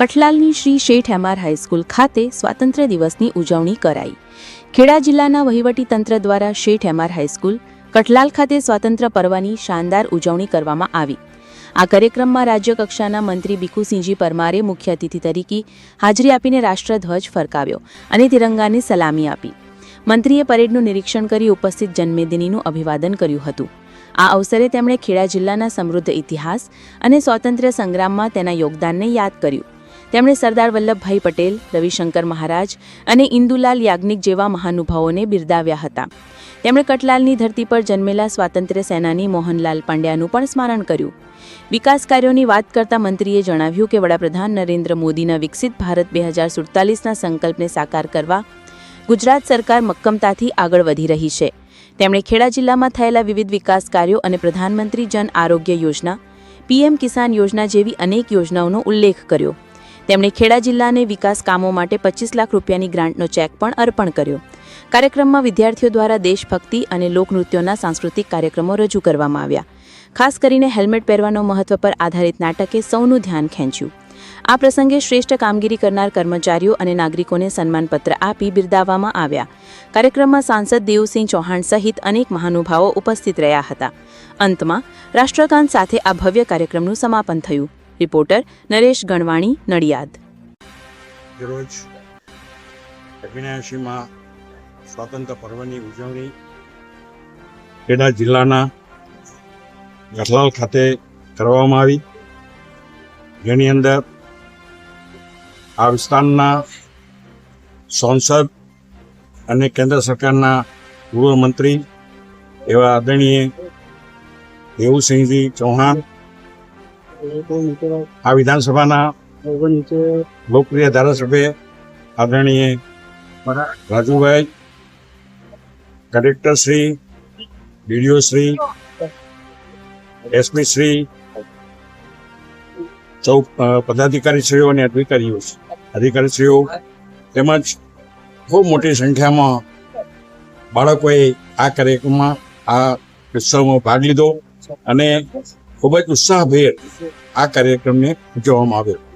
કઠલાલની શ્રી શેઠ MR high school ખાતે સ્વાતંત્ર્ય દિવસની ઉજવણી કરાઈ. ખેડા જિલ્લાના વહીવટી તંત્ર દ્વારા શેઠ એમઆર હાઈસ્કૂલ કઠલાલ ખાતે સ્વાતંત્ર્ય પર્વની શાનદાર ઉજવણી કરવામાં આવી. આ કાર્યક્રમમાં રાજ્ય કક્ષાના મંત્રી ભીખુસિંહજી પરમારે મુખ્ય અતિથિ તરીકે હાજરી આપીને રાષ્ટ્રધ્વજ ફરકાવ્યો અને તિરંગાને સલામી આપી. મંત્રીએ પરેડનું નિરીક્ષણ કરી ઉપસ્થિત જન્મેદિનીનું અભિવાદન કર્યું હતું. આ અવસરે તેમણે ખેડા જિલ્લાના સમૃદ્ધ ઇતિહાસ અને સ્વાતંત્ર્ય સંગ્રામમાં તેના યોગદાનને યાદ કર્યું. તેમણે સરદાર વલ્લભભાઈ પટેલ, રવિશંકર મહારાજ અને ઇન્દુલાલ યાજ્ઞિક જેવા મહાનુભાવોને બિરદાવ્યા હતા. તેમણે કટલાલની ધરતી પર જન્મેલા સ્વાતંત્ર્ય સેનાની મોહનલાલ પાંડ્યાનું પણ સ્મરણ કર્યું. વિકાસ કાર્યોની વાત કરતા મંત્રીએ જણાવ્યું કે વડાપ્રધાન નરેન્દ્ર મોદીના વિકસિત ભારત બે હજાર સુડતાલીસના સંકલ્પને સાકાર કરવા ગુજરાત સરકાર મક્કમતાથી આગળ વધી રહી છે. તેમણે ખેડા જિલ્લામાં થયેલા વિવિધ વિકાસ કાર્યો અને પ્રધાનમંત્રી જન આરોગ્ય યોજના, પીએમ કિસાન યોજના જેવી અનેક યોજનાઓનો ઉલ્લેખ કર્યો. તેમણે ખેડા જિલ્લાને વિકાસ કામો માટે પચીસ લાખ રૂપિયાની ગ્રાન્ટનો ચેક પણ અર્પણ કર્યો. કાર્યક્રમમાં વિદ્યાર્થીઓ દ્વારા દેશભક્તિ અને લોકનૃત્યોના સાંસ્કૃતિક કાર્યક્રમો રજૂ કરવામાં આવ્યા. ખાસ કરીને હેલ્મેટ પહેરવાનો મહત્વ પર આધારિત નાટકે સૌનું ધ્યાન ખેંચ્યું. આ પ્રસંગે શ્રેષ્ઠ કામગીરી કરનાર કર્મચારીઓ અને નાગરિકોને સન્માનપત્ર આપી બિરદાવવામાં આવ્યા. કાર્યક્રમમાં સાંસદ દેવસિંહ ચૌહાણ સહિત અનેક મહાનુભાવો ઉપસ્થિત રહ્યા હતા. અંતમાં રાષ્ટ્રગાન સાથે આ ભવ્ય કાર્યક્રમનું સમાપન થયું. રિપોર્ટર નરેશ ગણવાણી, નડિયાદ. રોજ અગ્નેયાસીમાં સ્વાતંત્ર્ય પર્વની ઉજવણી ખેડા જિલ્લાના ગઠલાલ ખાતે કરવામાં આવી. જેની અંદર આ વિસ્તારના સાંસદ અને કેન્દ્ર સરકારના પૂર્વ મંત્રી એવા આદરણીય દેવુસિંહજી ચૌહાણ આ વિધાનસભાના લોકપ્રિય ધારાસભ્ય આદરણીય Rajubhai, collector Shri, DDO Shri, SP Shri સૌ પદાધિકારી પદાધિકારીશ્રીઓ અને અધિકારીઓ અધિકારીશ્રીઓ તેમજ ખૂબ મોટી સંખ્યામાં બાળકોએ આ કાર્યક્રમમાં આ ઉત્સવમાં ભાગ લીધો અને ખૂબ જ ઉત્સાહભેર આ કાર્યક્રમને ઉજવવામાં આવ્યો.